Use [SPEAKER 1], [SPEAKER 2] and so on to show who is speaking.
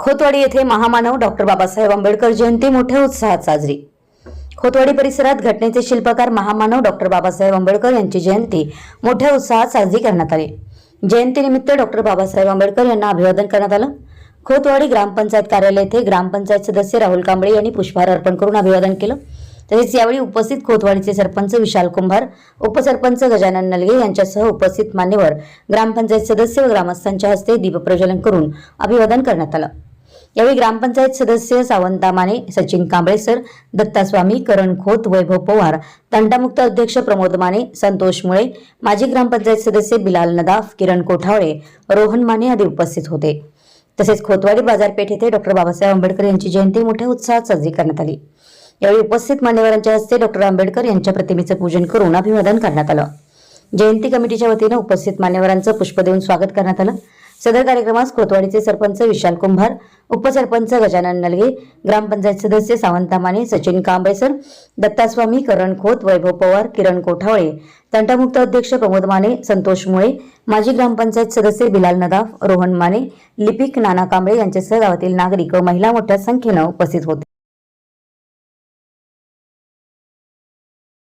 [SPEAKER 1] खोतवाडी येथे महामानव डॉक्टर बाबासाहेब आंबेडकर जयंती मोठ्या उत्साहात साजरी. खोतवाडी परिसरात घटनेचे शिल्पकार महामानव डॉक्टर बाबासाहेब आंबेडकर यांची जयंती मोठ्या उत्साहात साजरी करण्यात आली. जयंतीनिमित्त डॉक्टर बाबासाहेब आंबेडकर यांना अभिवादन करण्यात आलं. खोतवाडी ग्रामपंचायत कार्यालय येथे ग्रामपंचायत सदस्य राहुल कांबळे यांनी पुष्पहार अर्पण करून अभिवादन केलं. तसेच यावेळी उपस्थित खोतवाडीचे सरपंच विशाल कुंभार उपसरपंच गजानन नलगे यांच्यासह उपस्थित मान्यवर ग्रामपंचायत सदस्य व ग्रामस्थांच्या हस्ते दीपप्रज्वलन करून अभिवादन करण्यात आलं. यावेळी ग्रामपंचायत सदस्य सावंता माने सचिन कांबळे सर दत्तास्वामी करण खोत वैभव पवार तंटामुक्त अध्यक्ष प्रमोद माने संतोष मुळे माजी ग्रामपंचायत सदस्य बिलाल नदाफ किरण कोठावळे रोहन माने आदी उपस्थित होते. तसेच खोतवाडी बाजारपेठ येथे डॉक्टर बाबासाहेब आंबेडकर यांची जयंती मोठ्या उत्साहात साजरी करण्यात आली. यावेळी उपस्थित मान्यवरांच्या हस्ते डॉक्टर आंबेडकर यांच्या प्रतिमेचं पूजन करून अभिवादन करण्यात आलं. जयंती कमिटीच्या वतीनं उपस्थित मान्यवरांचं पुष्प देऊन स्वागत करण्यात आलं. सदर कार्यक्रमास कोतवाडीचे सरपंच विशाल कुंभार उपसरपंच गजानन नलगे ग्रामपंचायत सदस्य सावंता माने सचिन कांबळेसर दत्तास्वामी करण खोत वैभव पवार किरण कोठावळे तंटामुक्त अध्यक्ष प्रमोद माने संतोष मुळे माजी ग्रामपंचायत सदस्य बिलाल नदाफ रोहन माने लिपिक नाना कांबळे यांच्यासह गावातील नागरिक व महिला मोठ्या संख्येनं उपस्थित होते.